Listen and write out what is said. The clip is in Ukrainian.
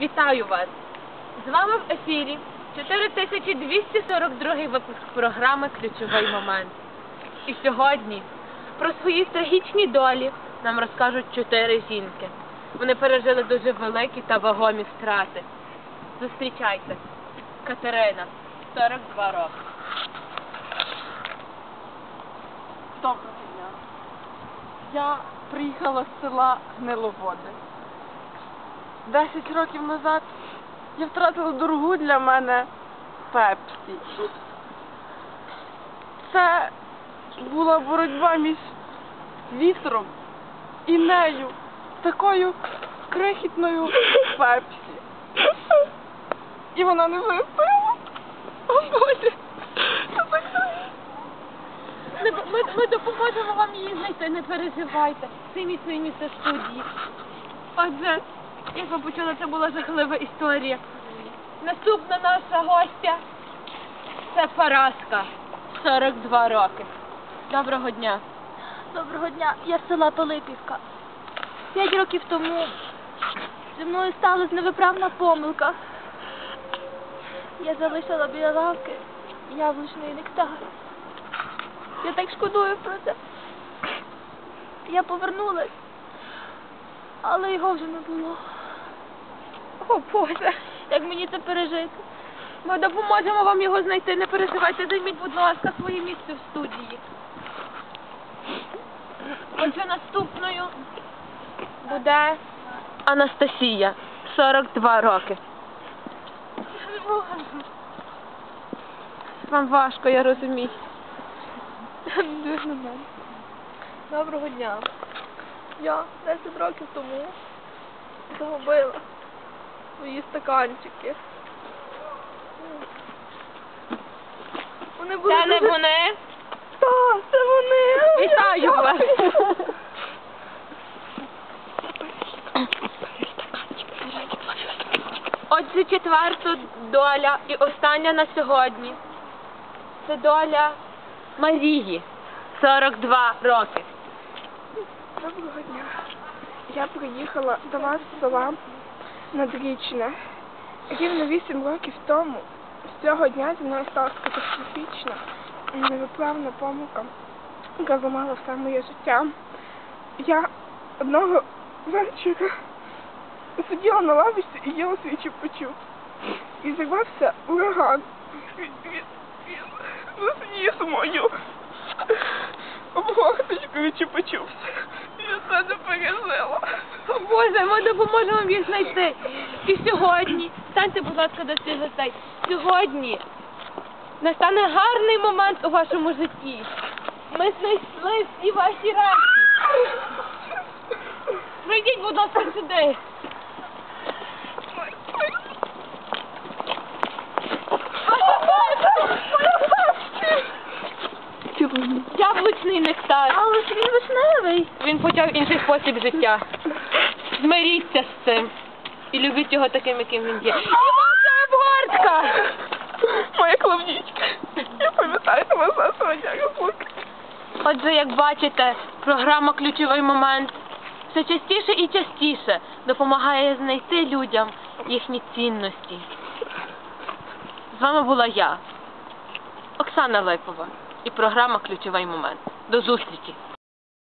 Вітаю вас! З вами в ефірі 4242 випуск програми Ключовий момент. І сьогодні про свої трагічні долі нам розкажуть чотири жінки. Вони пережили дуже великі та вагомі втрати. Зустрічайте, Катерина, 42 роки. Доброго дня. Я приїхала з села Гниловоди. Десять років назад я втратила дорогу для мене Пепсі. Це була боротьба між вітром і нею, такою крихітною Пепсі. І вона не вистояла. О, Боже, Ми, ми, ми допоможемо вам її знайти, не переживайте. Це мій місце студії. Отже, як ви почули, це була жахлива історія. Наступна наша гостя це Параска, 42 роки. Доброго дня. Доброго дня, я з села Пилипівка. П'ять років тому зі мною сталася невиправна помилка. Я залишила біля лавки яблучний нектар. Я так шкодую про це. Я повернулась, але його вже не було. О Боже, Як мені це пережити? ми допоможемо вам його знайти, не переживайте, займіть, будь ласка, своє місце в студії. Отже, наступною буде Анастасія, 42 роки. Вам важко, я розумію. Доброго дня. Я 10 років тому загубила свої стаканчики. Вони були Це не дуже- вони. Так, це вони. Вітаю вас. Отже, четверта доля і остання на сьогодні. Це доля Марії, 42 роки. Доброго дня. Я приїхала до вас з села Надрічне. Рівно вісім років тому з цього дня зі мною сталася катастрофічна невиправна помилка, яка зламала все моє життя. Я одного вечора сиділа на лавочці і їла свій чупа-чуп. І зірвався ураган. Засніс мою обгорточку від чупа-чупс. Я це не пережила. Боже, ми допоможемо їх знайти. І сьогодні, станьте, будь ласка, до цих гостей. Сьогодні настане гарний момент у вашому житті. Ми знайшли всі ваші речі. Прийдіть, будь ласка, сюди. Яблучний нектар. Але ж він вишневий. Він почав інший спосіб життя. Змиріться з цим. І любіть його таким, яким він є. І ваша обгортка! Моя клавнічка. Я пам'ятаю вас за свого. Отже, як бачите, програма Ключовий момент все частіше і частіше допомагає знайти людям їхні цінності. З вами була я, Оксана Липова, і програма Ключовий момент. До зустрічі!